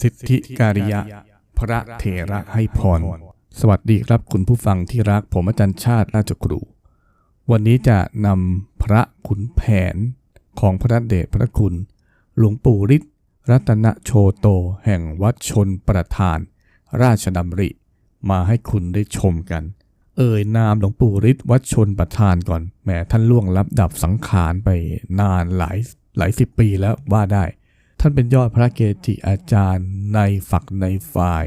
สิทธิการิยะ พระเถระให้พร สวัสดีครับคุณผู้ฟังที่รักผมอาจารย์ชาติราชครู วันนี้จะนำพระขุนแผนของพระเดชพระคุณ หลวงปู่ฤทธิ์รัตนโชโต แห่งวัดชนประทาน ราชดำริ มาให้คุณได้ชมกัน เอ่ยนามหลวงปู่ฤทธิ์วัดชนประทานก่อนแหมท่านล่วงลับดับสังขารไปนานหลายหลายสิบปีแล้วว่าได้ ท่านเป็นยอดพระเกจิอาจารย์ในฝักในฝ่าย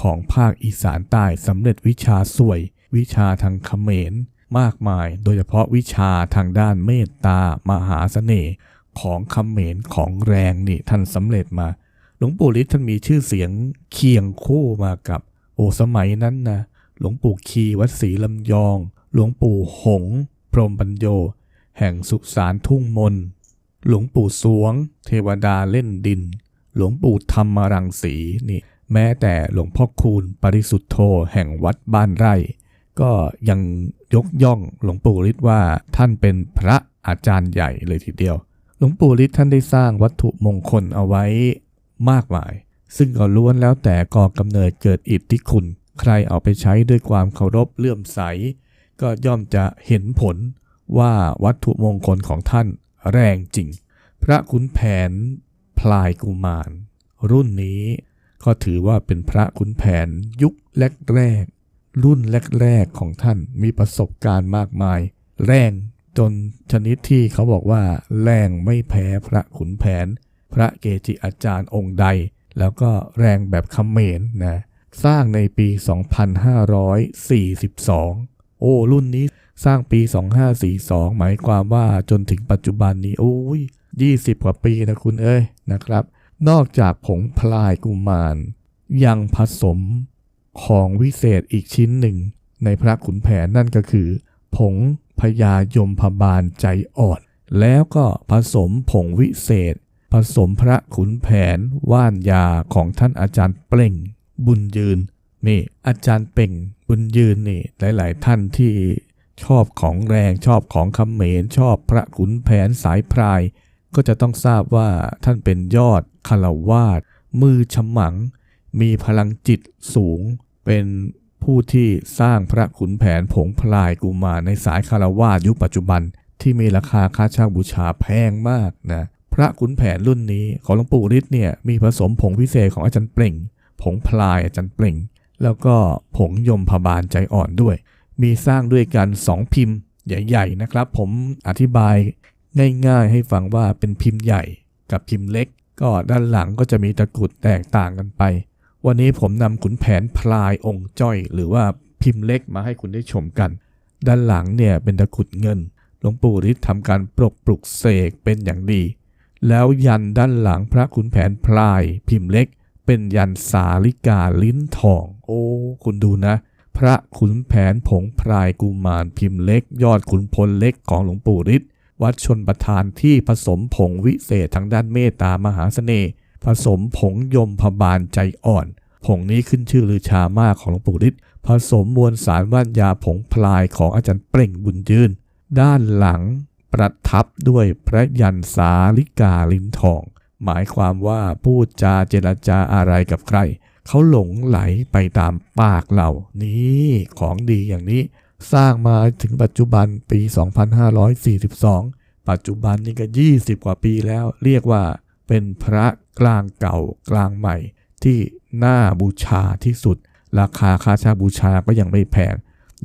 ของภาคอีสานใต้สำเร็จวิชาสวย วิชาทางเขมร มากมาย โดยเฉพาะวิชาทางด้านเมตตามหาเสน่ห์ของเขมรของแรงนี่ท่านสำเร็จมา หลวงปู่ฤทธิ์ท่านมีชื่อเสียงเคียงคู่มากับ โอสมัยนั้นนะหลวงปู่คีวัดศรีลำยอง หลวงปู่หง พรมปัญโย แห่งสุสานทุ่งมน หลวงปู่สวง เทวดาเล่นดิน หลวงปู่ธรรมรังสีนี่ แม้แต่หลวงพ่อคูณปริสุทธโธแห่งวัดบ้านไร่ ก็ยังยกย่องหลวงปู่ฤทธิ์ว่าท่านเป็นพระอาจารย์ใหญ่เลยทีเดียว หลวงปู่ฤทธิ์ท่านได้สร้างวัตถุมงคลเอาไว้มากมาย ซึ่งก็ล้วนแล้วแต่ก่อกำเนิดเกิดอิทธิคุณ ใครเอาไปใช้ด้วยความเคารพเลื่อมใส ก็ย่อมจะเห็นผลว่าวัตถุมงคลของท่าน แรงจริง พระขุนแผนพลายกุมาร รุ่นนี้ก็ถือว่าเป็นพระขุนแผนยุคแรกๆรุ่นแรกๆของท่านมีประสบการณ์มากมาย แรงจนชนิดที่เขาบอกว่า แรงไม่แพ้พระขุนแผน พระเกจิอาจารย์องค์ใด แล้วก็แรงแบบคำเมรนะสร้างในปี 2542 โอ้ รุ่นนี้ สร้างปี 2542 หมายความว่าจนถึงปัจจุบันนี้โอ้ย20 กว่าปีนะคุณเอ้ยนะครับ นอกจากผงพลายกุมาร ยังผสมของวิเศษอีกชิ้นหนึ่ง ในพระขุนแผนนั่นก็คือ ผงพญายมพบาลใจอ่อน แล้วก็ผสมผงวิเศษ ผสมพระขุนแผนว่านยาของท่านอาจารย์เปล่ง บุญยืนนี่อาจารย์เป่งบุญยืนนี่หลาย ๆ ท่านที่ ชอบของแรงชอบของคำเขมรชอบพระขุนแผนสายพราย ก็จะต้องทราบว่าท่านเป็นยอดคารวาสมือฉมัง มีพลังจิตสูง เป็นผู้ที่สร้างพระขุนแผนผงพลายกุมารในสายคารวาสยุคปัจจุบัน ที่มีราคาค่าเช่าบูชาแพงมากนะพระขุนแผนรุ่นนี้ของหลวงปู่ฤทธิ์เนี่ยมีผสมผงพิเศษของอาจารย์เปล่ง ผงพลายอาจารย์เปล่ง แล้วก็ผงยมพบาลใจอ่อนด้วย มีสร้างด้วยกัน 2 พิมพ์ใหญ่ๆนะครับ ผมอธิบายง่ายๆ ให้ฟังว่าเป็นพิมพ์ใหญ่กับพิมพ์เล็ก ก็ด้านหลังก็จะมีตะกรุดแตกต่างกันไป วันนี้ผมนำขุนแผนพลายองค์จ้อย หรือว่าพิมพ์เล็กมาให้คุณได้ชมกัน ด้านหลังเนี่ยเป็นตะกรุดเงินหลวงปู่ฤทธิ์ทำการปลกปลุกเสกเป็นอย่างดี แล้วยันด้านหลังพระขุนแผนพลาย พิมพ์เล็ก เป็นยันสาลิกาลิ้นทอง โอ้ คุณดูนะ พระขุนแผนผงพรายกุมารพิมพ์เล็ก ยอดขุนพลเล็กของหลวงปู่ฤทธิ์วัดชนประทานที่ผสมผงวิเศษทางด้านเมตตามหาเสน่ห์ผสมผงยมพบาลใจอ่อน ผงนี้ขึ้นชื่อลือชามากของหลวงปู่ฤทธิ์ผสมมวลสารว่านยาผงพลายของอาจารย์เปล่งบุญยืน ด้านหลังประทับด้วยพระยันสาลิกาลิ้นทอง หมายความว่าพูดจาเจรจาอะไรกับใคร เขาหลงไหลไปตามปากเรานี่ของดีอย่างนี้ สร้างมาถึงปัจจุบันปี 2542 ปัจจุบันนี่ก็ 20 กว่าปีแล้ว เรียกว่าเป็นพระกลางเก่ากลางใหม่ ที่น่าบูชาที่สุด ราคาค่าชาบูชาก็ยังไม่แพง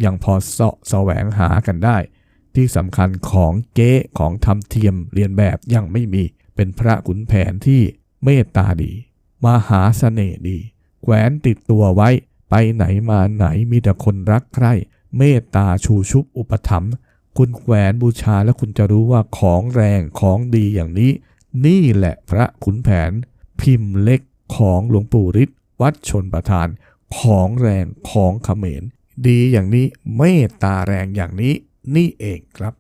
ยังพอเสาะแสวงหากันได้ ที่สำคัญของเก๊ของทำเทียมเรียนแบบยังไม่มี เป็นพระขุนแผนที่เมตตาดี มหาเสน่ห์ดี แขวนติดตัวไว้ ไปไหนมาไหนมีแต่คนรักใคร่เมตตาชูชุบอุปถัมภ์คุณแขวนบูชาแล้วคุณจะรู้ว่าของแรงของดีอย่างนี้ นี่แหละพระขุนแผน พิมพ์เล็กของหลวงปู่ฤทธิ์วัดชนประทาน ของแรงของเขมร ดีอย่างนี้เมตตาแรงอย่างนี้นี่เองครับ